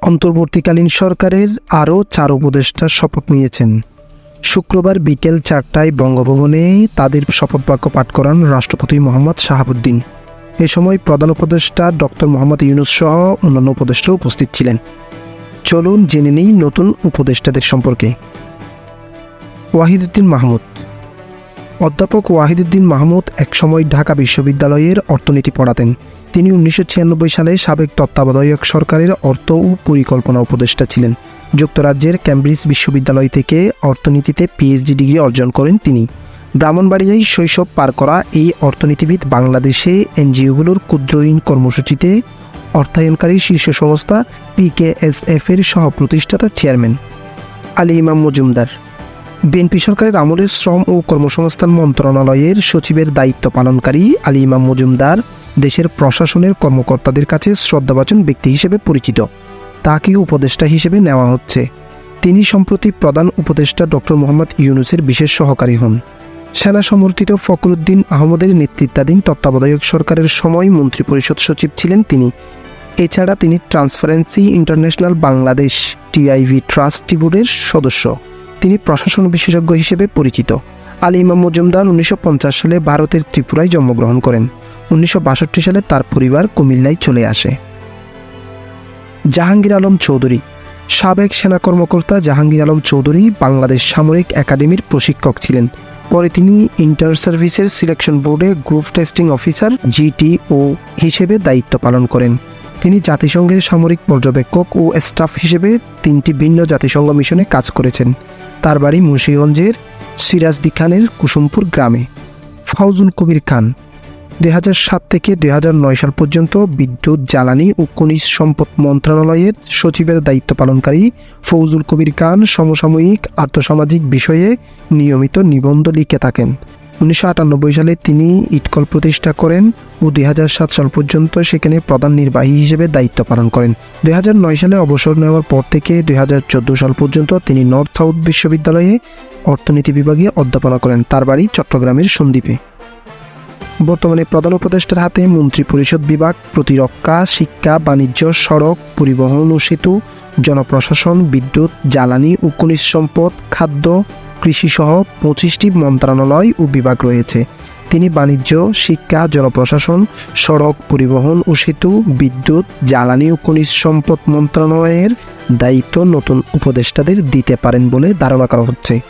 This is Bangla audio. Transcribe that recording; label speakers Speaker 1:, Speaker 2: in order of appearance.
Speaker 1: অন্তর্বর্তীকালীন সরকারের আরও চার উপদেষ্টা শপথ নিয়েছেন। শুক্রবার বিকেল চারটায় বঙ্গভবনে তাদের শপথ বাক্য পাঠ করান রাষ্ট্রপতি মোহাম্মদ শাহাবুদ্দিন। এ সময় প্রধান উপদেষ্টা ডক্টর মোহাম্মদ ইউনুস সহ অন্যান্য উপদেষ্টা উপস্থিত ছিলেন। চলুন জেনে নিই নতুন উপদেষ্টাদের সম্পর্কে। ওয়াহিদুদ্দিন মাহমুদ অধ্যাপক ওয়াহিদুদ্দিন মাহমুদ একসময় ঢাকা বিশ্ববিদ্যালয়ের অর্থনীতি পড়াতেন। তিনি উনিশশো ছিয়ানব্বই সালে সাবেক তত্ত্বাবধায়ক সরকারের অর্থ ও পরিকল্পনা উপদেষ্টা ছিলেন। যুক্তরাজ্যের ক্যামব্রিজ বিশ্ববিদ্যালয় থেকে অর্থনীতিতে পিএইচডি ডিগ্রি অর্জন করেন তিনি। ব্রাহ্মণবাড়িয়ায় শৈশব পার করা এই অর্থনীতিবিদ বাংলাদেশে এনজিওগুলোর ক্ষুদ্র ঋণ কর্মসূচিতে অর্থায়নকারী শীর্ষ সংস্থা পিকেএসএফ এর সহ প্রতিষ্ঠাতা চেয়ারম্যান। আলী ইমাম মজুমদার। বিএনপি সরকারের আমলে শ্রম ও কর্মসংস্থান মন্ত্রণালয়ের সচিবের দায়িত্ব পালনকারী আলী ইমাম মজুমদার দেশের প্রশাসনের কর্মকর্তাদের কাছে শ্রদ্ধাবাচন ব্যক্তি হিসেবে পরিচিত। তাকে উপদেষ্টা হিসেবে নেওয়া হচ্ছে। তিনি সম্প্রতি প্রধান উপদেষ্টা ডক্টর মোহাম্মদ ইউনুসের বিশেষ সহকারী হন। সেনা সমর্থিত ফখরুদ্দিন আহমদের নেতৃত্বাধীন তত্ত্বাবধায়ক সরকারের সময় মন্ত্রিপরিষদ সচিব ছিলেন তিনি। এছাড়া তিনি transparency international Bangladesh TIB trustee বোর্ডের সদস্য। তিনি প্রশাসন বিশেষজ্ঞ হিসেবে পরিচিত। আলী ইমাম মজুমদার উনিশশো পঞ্চাশ সালে ভারতের ত্রিপুরায় জন্মগ্রহণ করেন। উনিশশো বাষট্টি সালে তার পরিবার কুমিল্লায় চলে আসে। জাহাঙ্গীর আলম চৌধুরী। সাবেক সেনা কর্মকর্তা জাহাঙ্গীর আলম চৌধুরী বাংলাদেশ সামরিক একাডেমির প্রশিক্ষক ছিলেন। পরে তিনি ইন্টার সার্ভিসের সিলেকশন বোর্ডে গ্রুপ টেস্টিং অফিসার, জিটিও হিসেবে দায়িত্ব পালন করেন। তিনি জাতিসংঘের সামরিক পর্যবেক্ষক ও স্টাফ হিসেবে তিনটি ভিন্ন জাতিসংঘ মিশনে কাজ করেছেন। তার বাড়ি মুন্সীগঞ্জের সিরাজদি খানের কুসুমপুর গ্রামে। ফাউজুল কবির খান, দুই সাত থেকে দু হাজার নয় সাল পর্যন্ত বিদ্যুৎ, জ্বালানি ও খনিজ সম্পদ মন্ত্রণালয়ের সচিবের দায়িত্ব পালনকারী ফৌজুল কবির খান সমসাময়িক আর্থসামাজিক বিষয়ে নিয়মিত নিবন্ধ লিখে থাকেন। উনিশশো আটানব্বই সালে তিনি ইটকল প্রতিষ্ঠা করেন ও দুই সাল পর্যন্ত সেখানে প্রধান নির্বাহী হিসেবে দায়িত্ব পালন করেন। দুই সালে অবসর নেওয়ার পর থেকে দুই হাজার চোদ্দ সাল পর্যন্ত তিনি নর্থ সাউথ বিশ্ববিদ্যালয়ে অর্থনীতি বিভাগে অধ্যাপনা করেন, তার বাড়ি চট্টগ্রামের সন্দ্বীপে। বর্তমানে প্রধান উপদেষ্টার হাতে মন্ত্রী পরিষদ বিভাগ, প্রতিরক্ষা, শিক্ষা, বাণিজ্য, সড়ক, পরিবহন ও সেতু, জনপ্রশাসন, বিদ্যুৎ, জ্বালানি ও খনিজ সম্পদ, খাদ্য কৃষিসহ পঁচিশটি মন্ত্রণালয় ও বিভাগ রয়েছে। তিনি বাণিজ্য, শিক্ষা, জনপ্রশাসন, সড়ক পরিবহন ও সেতু, বিদ্যুৎ, জ্বালানি ও খনিজ সম্পদ মন্ত্রণালয়ের দায়িত্ব নতুন উপদেষ্টাদের দিতে পারেন বলে ধারণা করা হচ্ছে।